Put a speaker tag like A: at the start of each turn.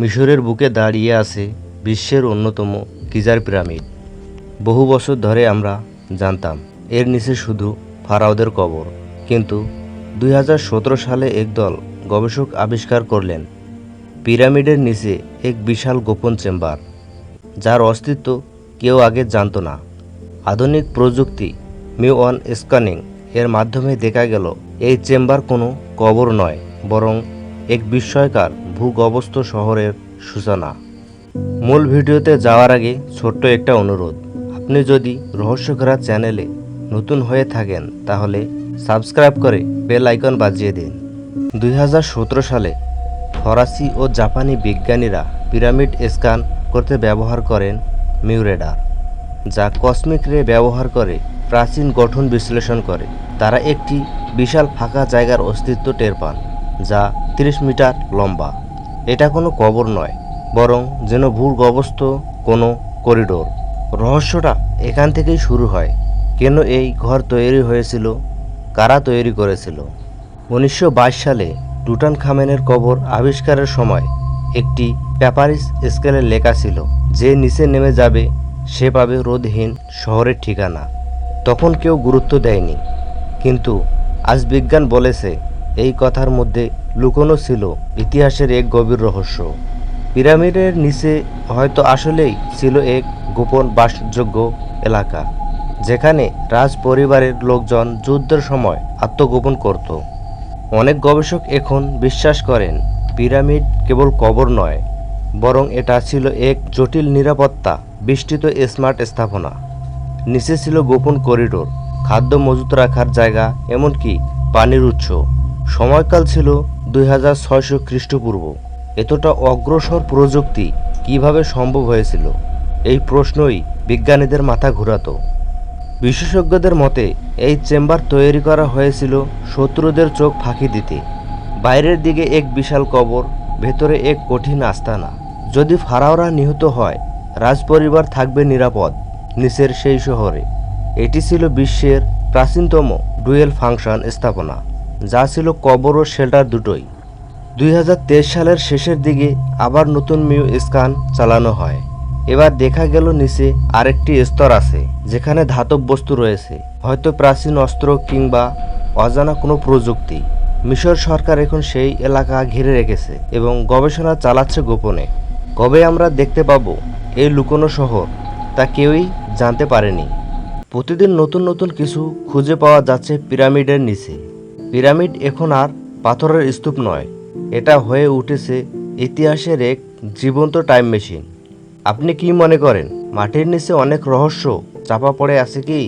A: মিশরের বুকে দাঁড়িয়ে আছে বিশ্বের অন্যতম গিজার পিরামিড। বহু বছর ধরে আমরা জানতাম, এর নিচে শুধু ফারাওদের কবর। কিন্তু দুই হাজার সতেরো সালে একদল গবেষক আবিষ্কার করলেন, পিরামিডের নিচে এক বিশাল গোপন চেম্বার, যার অস্তিত্ব কেউ আগে জানতো না। আধুনিক প্রযুক্তি মিওয়ান স্ক্যানিং এর মাধ্যমে দেখা গেল, এই চেম্বার কোনো কবর নয়, বরং এক বিস্ময়কার ভূগর্ভস্থ শহরের সূচনা। মূল ভিডিওতে যাওয়ার আগে ছোট্ট একটা অনুরোধ। আপনি যদি রহস্যকরা চ্যানেলে নতুন হয়ে থাকেন, তাহলে সাবস্ক্রাইব করে বেল আইকন বাজিয়ে দিন। দুই হাজার সতেরো সালে ফরাসি ও জাপানি বিজ্ঞানীরা পিরামিড স্ক্যান করতে ব্যবহার করেন মিউরেডার, যা কসমিক রে ব্যবহার করে প্রাচীন গঠন বিশ্লেষণ করে। তারা একটি বিশাল ফাঁকা জায়গার অস্তিত্ব টের পান। যা 30 মিটার লম্বা। এটা কোনো কবর নয়, বরং যেন ভূগর্ভস্থ কোনো করিডোর। রহস্যটা এখান থেকেই শুরু হয়, কেন এই ঘর তৈরি হয়েছিল, কারা তৈরি করেছিল। উনিশশো বাইশ সালে টুটান খামেনের কবর আবিষ্কারের সময় একটি প্যাপারিস স্কেলে লেখা ছিল, যে নিচে নেমে যাবে, সে পাবে রোদহীন শহরের ঠিকানা। তখন কেউ গুরুত্ব দেয়নি, কিন্তু আজ বিজ্ঞান বলেছে এই কথার মধ্যে লুকোনো ছিল ইতিহাসের এক গভীর রহস্য। পিরামিডের নিচে হয়তো আসলেই ছিল এক গোপন বাসযোগ্য এলাকা, যেখানে রাজ পরিবারের লোকজন যুদ্ধের সময় আত্মগোপন করত। অনেক গবেষক এখন বিশ্বাস করেন, পিরামিড কেবল কবর নয়, বরং এটা ছিল এক জটিল নিরাপত্তা বিস্তৃত স্মার্ট স্থাপনা। নিচে ছিল গোপন করিডোর, খাদ্য মজুত রাখার জায়গা, এমনকি পানির উৎস। সময়কাল ছিল দুই হাজার ছয়শো খ্রিস্টপূর্ব। এতটা অগ্রসর প্রযুক্তি কীভাবে সম্ভব হয়েছিল? এই প্রশ্নই বিজ্ঞানীদের মাথা ঘোরাতো। বিশেষজ্ঞদের মতে, এই চেম্বার তৈরি করা হয়েছিল শত্রুদের চোখ ফাঁকি দিতে। বাইরের দিকে এক বিশাল কবর, ভেতরে এক কঠিন আস্তানা। যদি ফারাওরা নিহত হয়, রাজপরিবার থাকবে নিরাপদ, নিচের সেই শহরে। এটি ছিল বিশ্বের প্রাচীনতম ডুয়েল ফাংশন স্থাপনা। যা ছিল কবর ও শেল্টার দুটোই। দুই হাজার তেইশ সালের শেষের দিকে আবার নতুন মিউ স্কান চালানো হয়। এবার দেখা গেল নিচে আরেকটি স্তর আছে, যেখানে ধাতব বস্তু রয়েছে। হয়তো প্রাচীন অস্ত্র কিংবা অজানা কোনো প্রযুক্তি। মিশর সরকার এখন সেই এলাকা ঘিরে রেখেছে এবং গবেষণা চালাচ্ছে গোপনে। কবে আমরা দেখতে পাবো এই লুকোনো শহর, তা কেউই জানতে পারেনি। প্রতিদিন নতুন নতুন কিছু খুঁজে পাওয়া যাচ্ছে পিরামিডের নিচে। পিরামিড এখন আর পাথরের স্তূপ নয়। এটা হয়ে উঠেছে ইতিহাসের এক জীবন্ত টাইম মেশিন। আপনি কি মনে করেন, মাটির নিচে অনেক রহস্য চাপা পড়ে আছে কি?